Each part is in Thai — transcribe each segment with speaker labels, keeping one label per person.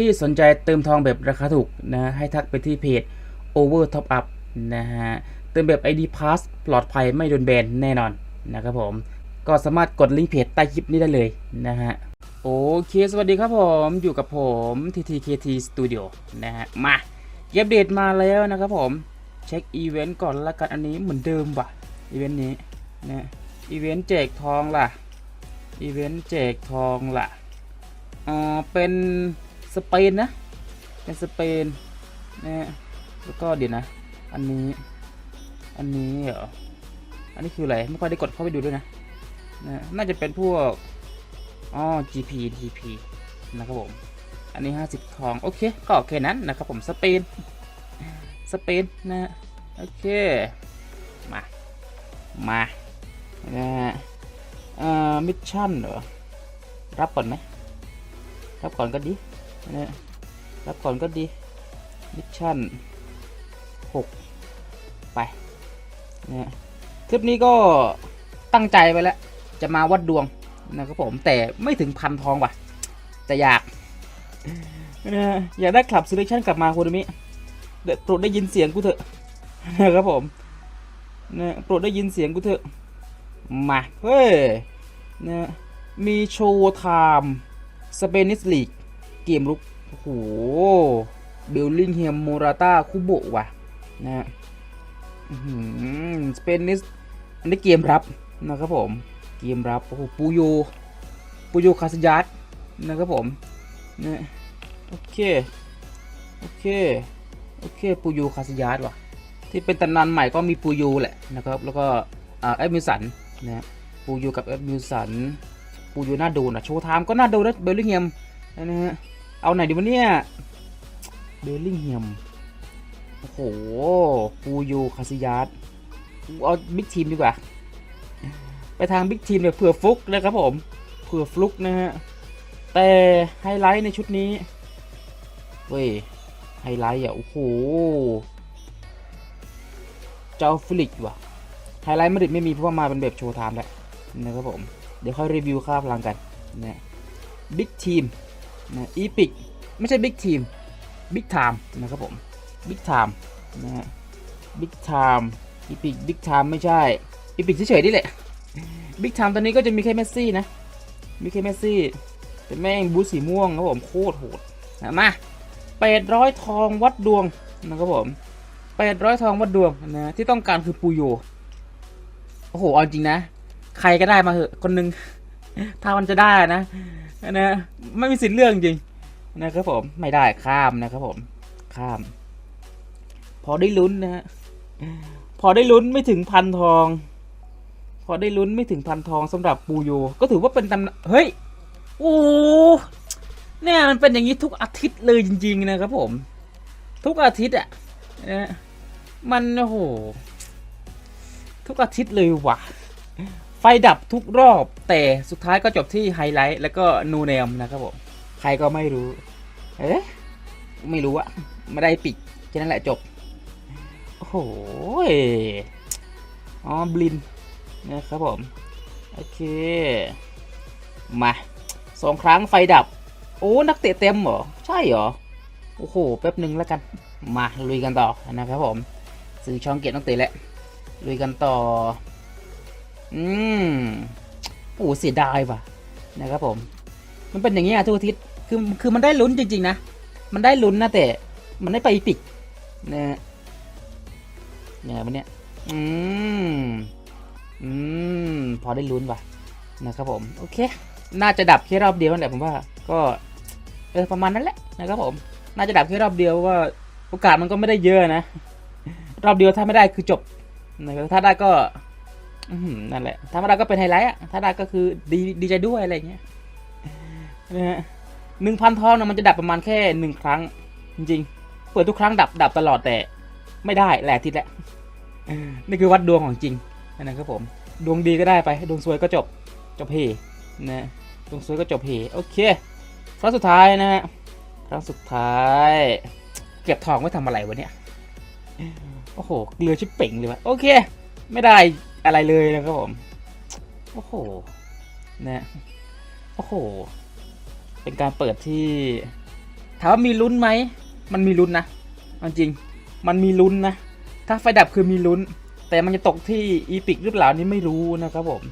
Speaker 1: ที่สนใจเติมทองแบบราคาถูกนะให้ทักไปที่เพจ Over Top Up นะฮะเติมแบบ ID Pass ปลอดภัยไม่โดนแบนแน่นอนนะครับผมก็สามารถกดลิงก์เพจใต้คลิปนี้ได้เลยนะฮะโอเค สวัสดีครับผมอยู่กับผม TTKT Studio นะฮะมาเก็บเดตมาแล้วนะครับผม เช็คอีเวนต์ก่อนละกันอันนี้เหมือนเดิมว่ะอีเวนต์นี้นะอีเวนต์แจกทองล่ะอีเวนต์แจกทองล่ะอ๋อเป็น สเปนนะ เป็นสเปนนะแล้วก็เดี๋ยวนะ อันนี้ อันนี้เหรอ อันนี้คืออะไร ไม่ค่อยได้กดเข้าไปดูด้วยนะนะน่าจะเป็นพวก อ๋อ GP GP นะครับผม อันนี้ 50ทอง โอเค ก็แค่นั้นนะครับผมสเปน สเปนนะ โอเค มา มานะฮะอ่ามิชชั่นเหรอ รับก่อนไหมรับก่อนก็ดี นะรับก่อนก็ดีมิชชั่นหกไปนะคลิปนี้ก็ตั้งใจไปแล้ว จะมาวัดดวงนะครับผมแต่ไม่ถึงพันทองว่ะ แต่อยากนะอยากได้คลับซีเลคชั่นกลับมาคุณมิเดี๋ยวโปรดได้ยินเสียงกูเถอะนะครับผมนะโปรดได้ยินเสียงกูเถอะ มาเฮ้ยนะมีโชว์ไทม์สเปนิสลีก เกมลุกโอ้โหเบลลิงเฮมโมราตาคุโบะว่ะนะฮะสเปนนิสอันนี้เกมรับนะครับผม เกมรับโอ้โหปูโยปูโยคาสยัดนะครับผมนะโอเค โอเค โอเคปูโยคาสยัดว่ะ ที่เป็นตำนานใหม่ก็มีปูโยแหละนะครับ แล้วก็อ่าเอฟมิสันนะฮะปูโยกับเอฟมิสันปูโยน่าดูนะโชว์ไทม์ก็น่าดูนะเบลลิงเฮมนะฮะ เอาไหนดีวะเนี่ยเบลลิงเฮมโอ้โหปูโยคาซิยัสเอาบิ๊กทีมดีกว่า ไปทางบิ๊กทีมเลยเผื่อฟลุกนะครับผมเผื่อฟลุกนะฮะ แต่ไฮไลท์ในชุดนี้ เว้ย ไฮไลท์อะ โอ้โห เจ้าฟิลิกว่ะ ไฮไลท์มาดริดไม่มีเพราะว่ามาเป็นแบบโชว์ไทม์แหละนะครับผม เดี๋ยวค่อยรีวิวค่าพลังกันนะบิ๊กทีม นะอีพิกไม่ใช่บิ๊กทีมบิ๊กไทม์นะครับผมบิ๊กไทม์นะฮะบิ๊กไทม์อีพิกบิ๊กไทม์ไม่ใช่อีพิกเฉยๆนี่แหละบิ๊กไทม์ตอนนี้ก็จะมีแค่เมสซี่นะ มีแค่เมสซี่แต่แม่งบูสีม่วงครับผมโคตรโหดนะมาแปดร้อยทองวัดดวงนะครับผมแปดร้อยทองวัดดวงนะที่ต้องการคือปูโยโอ้โหเอาจริงนะ ใครก็ได้มาเหอะคนหนึงถ้ามันจะได้นะ นะไม่มีสิทธิ์เรื่องจริงนะครับผมไม่ได้ข้ามนะครับผมข้าม พอได้ลุ้นนะฮะพอได้ลุ้นไม่ถึงพันทอง พอได้ลุ้นไม่ถึงพันทองสำหรับปูโย ก็ถือว่าเป็นตำนเฮ้ยโอ้เนี่ยมันเป็นอย่างนี้ทุกอาทิตย์เลยจริง ๆ นะครับผม ทุกอาทิตย์อะนะมันโอ้โหทุกอาทิตย์เลยว่ะ ฟดับทุกรอบแต่สุดท้ายก็จบที่ไฮไลท์แล้วก็นูเนมนะครับผมใครก็ไม่รู้ เอ๊ะไม่รู้อะไม่ได้ปิดแค่นั้นแหละจบ โอ้โหอ๋อบลินนะครับผม โอเค มาสองครั้งไฟดับ โอ้ นักเตะเต็มเหรอ ใช่เหรอ โอ้โห แป๊บหนึ่งแล้วกัน มาลุยกันต่อนะครับผม สื่อช่องเกียรตินักเตะแล้วลุยกันต่อ อืมโอ้เสียดายว่ะนะครับผม มันเป็นอย่างนี้อะทุกอาทิตย์คือคือมันได้ลุ้นจริง ๆ นะ มันได้ลุ้นนะแต่มันได้ไปปิกนะเนี่ยมันเนี่ยอืมอืมพอได้ลุ้นว่ะนะครับผมโอเค น่าจะดับแค่รอบเดียวนั่นแหละผมว่า ก็เออประมาณนั้นแหละนะครับผม น่าจะดับแค่รอบเดียวว่าโอกาสมันก็ไม่ได้เยอะนะ รอบเดียวถ้าไม่ได้คือจบนะครับถ้าได้ก็ นั่นแหละถ้าไม่ได้ก็เป็นไฮไลท์อะถ้าได้ก็คือดีดีใจด้วยอะไรเงี้ยนะฮะหนึ่งพันทองนะมันจะดับประมาณแค่หนึ่งครั้ง จริงๆ เปิดทุกครั้งดับดับตลอดแต่ไม่ได้แหละทิศแหละนี่คือวัดดวงของจริงนะครับผม ดวงดีก็ได้ไป ดวงซวยก็จบจบเฮนะดวงซวยก็จบเฮโอเคครั้งสุดท้ายนะฮะครั้งสุดท้าย เก็บทองไว้ทำอะไรวะเนี่ยโอ้โหเกลือชิบเป่งเลยวะโอเค ไม่ได้ อะไรเลยนะครับผม โอ้โห นะ โอ้โห เป็นการเปิดที่ถามว่ามีลุ้นไหม มันมีลุ้นนะเอาจริง มันมีลุ้นนะ ถ้าไฟดับคือมีลุ้น แต่มันจะตกที่อีพิกหรือเปล่านี่ไม่รู้นะครับผม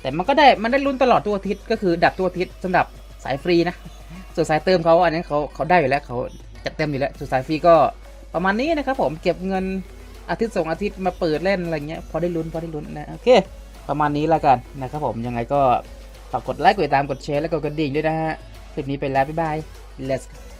Speaker 1: แต่มันก็ได้ มันได้ลุ้นตลอดตัวอาทิตย์ ก็คือดับตัวอาทิตย์สำหรับสายฟรีนะ ส่วนสายเติมเขาอันนี้เขาเขาได้อยู่แล้วเขาจัดเต็มอยู่แล้ว ส่วนสายฟรีก็ประมาณนี้นะครับผม เก็บเงิน อาทิตย์สองอาทิตย์มาเปิดเล่นอะไรเงี้ยพอได้ลุ้นพอได้ลุ้นนะโอเค ประมาณนี้แล้วกันนะครับผมยังไงก็ฝากกดไลค์กดติดตามกดแชร์และกดกระดิ่งด้วยนะฮะคลิปนี้ไปแล้วบ๊ายบาย let's go